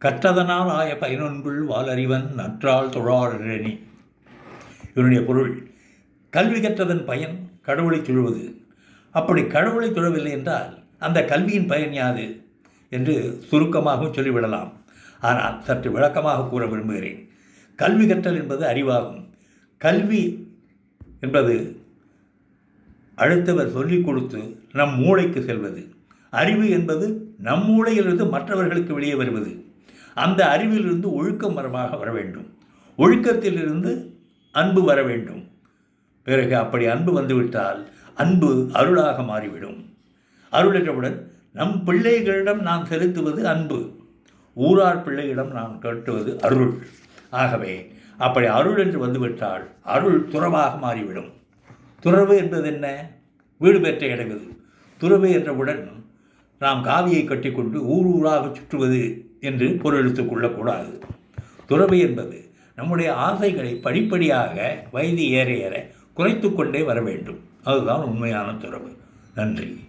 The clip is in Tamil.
கற்றதனால் ஆய பயனொன்புள் வாலறிவன் நற்றால் தொழாரணி இவனுடைய பொருள் கல்வி கற்றதன் பயன் கடவுளை தொழுவது. அப்படி கடவுளை தொழவில்லை என்றால் அந்த கல்வியின் பயன் யாது? என்று சுருக்கமாகவும் சொல்லிவிடலாம். ஆனால் சற்று விளக்கமாக கூற விரும்புகிறேன். கல்வி கற்றல் என்பது அறிவாகும். கல்வி என்பது அடுத்தவர் சொல்லிக் கொடுத்து நம் மூளைக்கு செல்வது. அறிவு என்பது நம் மூளையிலிருந்து மற்றவர்களுக்கு வெளியே வருவது. அந்த அறிவிலிருந்து ஒழுக்கம் மரமாக வர வேண்டும். ஒழுக்கத்திலிருந்து அன்பு வர வேண்டும். பிறகு அப்படி அன்பு வந்துவிட்டால் அன்பு அருளாக மாறிவிடும். அருள் என்றவுடன் நம் பிள்ளைகளிடம் நாம் செலுத்துவது அன்பு ஊரார் பிள்ளையிடம் நாம் கட்டுவது அருள். ஆகவே அப்படி அருள் என்று வந்துவிட்டால் அருள் துறவாக மாறிவிடும். துறவு என்பது என்ன வீடு பெற்ற இடங்குது துறவு என்றவுடன் நாம் காவியை கட்டிக்கொண்டு ஊர் ஊராக சுற்றுவது என்று பொருள் கொள்ளக்கூடாது. துறவு என்பது நம்முடைய ஆசைகளை படிப்படியாக வயது ஏற ஏற குறைத்து கொண்டே வர வேண்டும். அதுதான் உண்மையான துறவு. நன்றி.